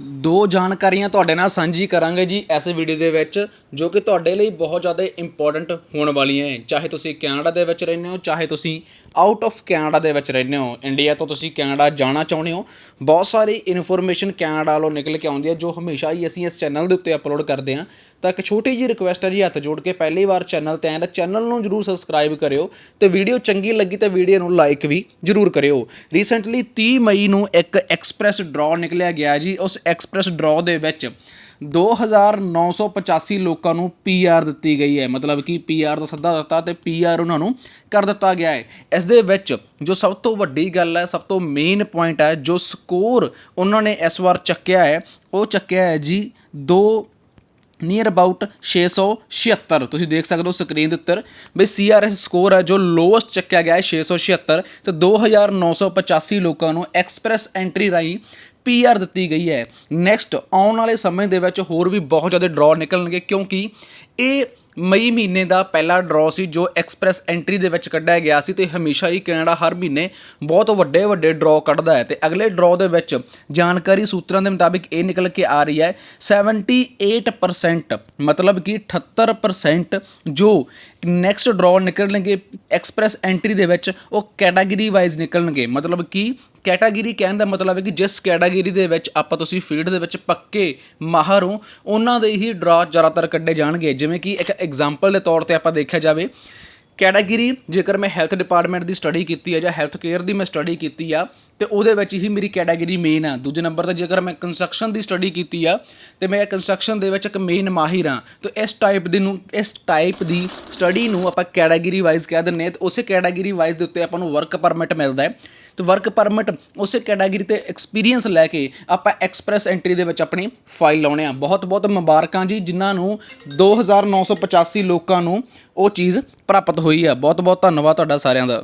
ਦੋ ਜਾਣਕਾਰੀਆਂ ਤੁਹਾਡੇ ਨਾਲ ਸਾਂਝੀ ਕਰਾਂਗੇ ਜੀ ਇਸ ਵੀਡੀਓ ਦੇ ਵਿੱਚ, ਜੋ ਕਿ ਤੁਹਾਡੇ ਲਈ ਬਹੁਤ ਜ਼ਿਆਦਾ ਇੰਪੋਰਟੈਂਟ ਹੋਣ ਵਾਲੀਆਂ ਹੈ। ਚਾਹੇ ਤੁਸੀਂ ਕੈਨੇਡਾ ਦੇ ਵਿੱਚ ਰਹਿੰਦੇ ਹੋ, ਚਾਹੇ ਤੁਸੀਂ ਆਊਟ ਆਫ ਕੈਨੇਡਾ ਦੇ ਵਿੱਚ ਰਹਿੰਦੇ ਹੋ। ਇੰਡੀਆ ਤੋਂ ਤੁਸੀਂ ਕੈਨੇਡਾ ਜਾਣਾ ਚਾਹੁੰਦੇ ਹੋ। ਬਹੁਤ ਸਾਰੀ ਇਨਫੋਰਮੇਸ਼ਨ ਕੈਨੇਡਾ ਵੱਲੋਂ ਨਿਕਲ ਕੇ ਆਉਂਦੀ ਹੈ, ਜੋ ਹਮੇਸ਼ਾ ਹੀ ਅਸੀਂ ਇਸ ਚੈਨਲ ਦੇ ਉੱਤੇ ਅਪਲੋਡ ਕਰਦੇ ਹਾਂ। ਤਾਂ ਇੱਕ ਛੋਟੀ ਜਿਹੀ ਰਿਕੁਐਸਟ ਹੈ ਜੀ, ਹੱਥ ਜੋੜ ਕੇ ਪਹਿਲੀ ਵਾਰ ਚੈਨਲ ਤੇ ਆਏ ਤਾਂ ਚੈਨਲ ਨੂੰ ਜਰੂਰ ਸਬਸਕ੍ਰਾਈਬ ਕਰਿਓ ਤੇ ਵੀਡੀਓ ਚੰਗੀ ਲੱਗੀ ਤਾਂ ਵੀਡੀਓ ਨੂੰ ਲਾਈਕ ਵੀ ਜਰੂਰ ਕਰਿਓ। ਰੀਸੈਂਟਲੀ 30 ਮਈ ਨੂੰ ਇੱਕ ਐਕਸਪ੍ਰੈਸ ਡਰਾ ਨਿਕਲਿਆ ਗਿਆ ਜੀ, ਉਸ ਐਕਸਪ੍ਰੈਸ ਡਰਾਅ ਦੇ ਵਿੱਚ 2985 ਲੋਕਾਂ ਨੂੰ ਪੀਆਰ ਦਿੱਤੀ ਗਈ ਹੈ। ਮਤਲਬ ਕਿ ਪੀਆਰ ਦਾ ਸੱਦਾ ਦਿੱਤਾ ਤੇ ਪੀਆਰ ਉਹਨਾਂ ਨੂੰ ਕਰ ਦਿੱਤਾ ਗਿਆ ਹੈ। ਇਸ ਦੇ ਵਿੱਚ ਜੋ ਸਭ ਤੋਂ ਵੱਡੀ ਗੱਲ ਹੈ, ਸਭ ਤੋਂ ਮੇਨ ਪੁਆਇੰਟ ਹੈ, ਜੋ ਸਕੋਰ ਉਹਨਾਂ ਨੇ ਇਸ ਵਾਰ ਚੱਕਿਆ ਹੈ, ਉਹ ਚੱਕਿਆ ਹੈ ਜੀ 2 ਨੀਅਰ ਅਬਾਊਟ 676 ਤੁਸੀਂ ਦੇਖ ਸਕਦੇ ਹੋ ਸਕਰੀਨ ਦੇ ਉੱਤੇ ਬਈ ਸੀਆਰਐਸ ਸਕੋਰ ਹੈ, ਜੋ ਲੋਐਸਟ ਚੱਕਿਆ ਗਿਆ ਹੈ 676 ਤੇ 2985 ਲੋਕਾਂ ਨੂੰ ਐਕਸਪ੍ਰੈਸ ਐਂਟਰੀ ਰਾਹੀਂ ਪੀਆਰ ਦਿੱਤੀ ਗਈ ਹੈ। ਨੈਕਸਟ ਆਉਣ ਵਾਲੇ ਸਮੇਂ ਦੇ ਵਿੱਚ ਹੋਰ ਵੀ ਬਹੁਤ ਜ਼ਿਆਦਾ ਡਰਾਅ ਨਿਕਲਣਗੇ, ਕਿਉਂਕਿ ਇਹ ਮਈ ਮਹੀਨੇ ਦਾ ਪਹਿਲਾ ਡਰਾਅ ਸੀ ਜੋ ਐਕਸਪ੍ਰੈਸ ਐਂਟਰੀ ਦੇ ਵਿੱਚ ਕੱਢਿਆ ਗਿਆ ਸੀ ਤੇ ਹਮੇਸ਼ਾ ਹੀ ਕੈਨੇਡਾ ਹਰ ਮਹੀਨੇ ਬਹੁਤ ਵੱਡੇ ਵੱਡੇ ਡਰਾਅ ਕੱਢਦਾ ਹੈ ਤੇ ਅਗਲੇ ਡਰਾਅ ਦੇ ਵਿੱਚ ਜਾਣਕਾਰੀ ਸੂਤਰਾਂ ਦੇ ਮੁਤਾਬਿਕ ਇਹ ਨਿਕਲ ਕੇ ਆ ਰਹੀ ਹੈ 78% ਮਤਲਬ ਕਿ 78% ਜੋ ਨੈਕਸਟ ਡਰਾਅ ਨਿਕਲਣਗੇ ਐਕਸਪ੍ਰੈਸ ਐਂਟਰੀ ਦੇ ਵਿੱਚ ਉਹ ਕੈਟਾਗਰੀ ਵਾਈਜ਼ ਨਿਕਲਣਗੇ, ਮਤਲਬ ਕਿ ਕੈਟਾਗਰੀ ਕਹਿਣ ਦਾ ਮਤਲਬ ਹੈ ਕਿ ਜਿਸ ਕੈਟਾਗਰੀ ਦੇ ਵਿੱਚ ਆਪਾਂ ਤੁਸੀਂ ਫੀਲਡ ਦੇ ਵਿੱਚ ਪੱਕੇ ਮਾਹਰ ਹੋ, ਉਹਨਾਂ ਦੇ ਹੀ ਡਰਾ ਜ਼ਿਆਦਾਤਰ ਕੱਢੇ ਜਾਣਗੇ। ਜਿਵੇਂ ਕਿ ਇੱਕ ਐਗਜ਼ਾਮਪਲ ਦੇ ਤੌਰ ਤੇ ਆਪਾਂ ਦੇਖਿਆ ਜਾਵੇ, ਕੈਟਾਗਰੀ ਜੇਕਰ ਮੈਂ ਹੈਲਥ ਡਿਪਾਰਟਮੈਂਟ ਦੀ ਸਟੱਡੀ ਕੀਤੀ ਹੈ ਜਾਂ ਹੈਲਥ ਕੇਅਰ ਦੀ ਮੈਂ ਸਟੱਡੀ ਕੀਤੀ ਆ, ਤੇ ਉਹਦੇ ਵਿੱਚ ਹੀ ਮੇਰੀ ਕੈਟਾਗਰੀ ਮੇਨ ਆ। ਦੂਜੇ ਨੰਬਰ ਤੇ ਜੇਕਰ ਮੈਂ ਕੰਸਟਰਕਸ਼ਨ ਦੀ ਸਟੱਡੀ ਕੀਤੀ ਆ, ਤੇ ਮੈਂ ਕੰਸਟਰਕਸ਼ਨ ਦੇ ਵਿੱਚ ਇੱਕ ਮੇਨ ਮਾਹਿਰ ਆ, ਤੇ ਇਸ ਟਾਈਪ ਦੀ ਨੂੰ, ਇਸ ਟਾਈਪ ਦੀ ਸਟੱਡੀ ਨੂੰ ਆਪਾਂ ਕੈਟਾਗਰੀ ਵਾਈਜ਼ ਕਹਿ ਦਿੰਦੇ ਹਾਂ, ਤੇ ਉਸੇ ਕੈਟਾਗਰੀ ਵਾਈਜ਼ ਦੇ ਉੱਤੇ ਆਪਾਂ ਨੂੰ ਵਰਕ ਪਰਮਿਟ ਮਿਲਦਾ ਹੈ। ਤੇ ਵਰਕ ਪਰਮਿਟ ਉਸੇ ਕੈਟਾਗਰੀ ਤੇ ਐਕਸਪੀਰੀਅੰਸ ਲੈ ਕੇ ਆਪਾਂ ਐਕਸਪ੍ਰੈਸ ਐਂਟਰੀ ਦੇ ਵਿੱਚ ਆਪਣੀ ਫਾਈਲ ਲਾਉਣੇ ਆ। ਬਹੁਤ ਬਹੁਤ ਮੁਬਾਰਕਾਂ ਜੀ, ਜਿਨ੍ਹਾਂ ਨੂੰ 2985 ਲੋਕਾਂ ਨੂੰ ਉਹ ਚੀਜ਼ ਪ੍ਰਾਪਤ ਹੋਈ ਆ। ਬਹੁਤ ਬਹੁਤ ਧੰਨਵਾਦ ਤੁਹਾਡਾ ਸਾਰਿਆਂ ਦਾ।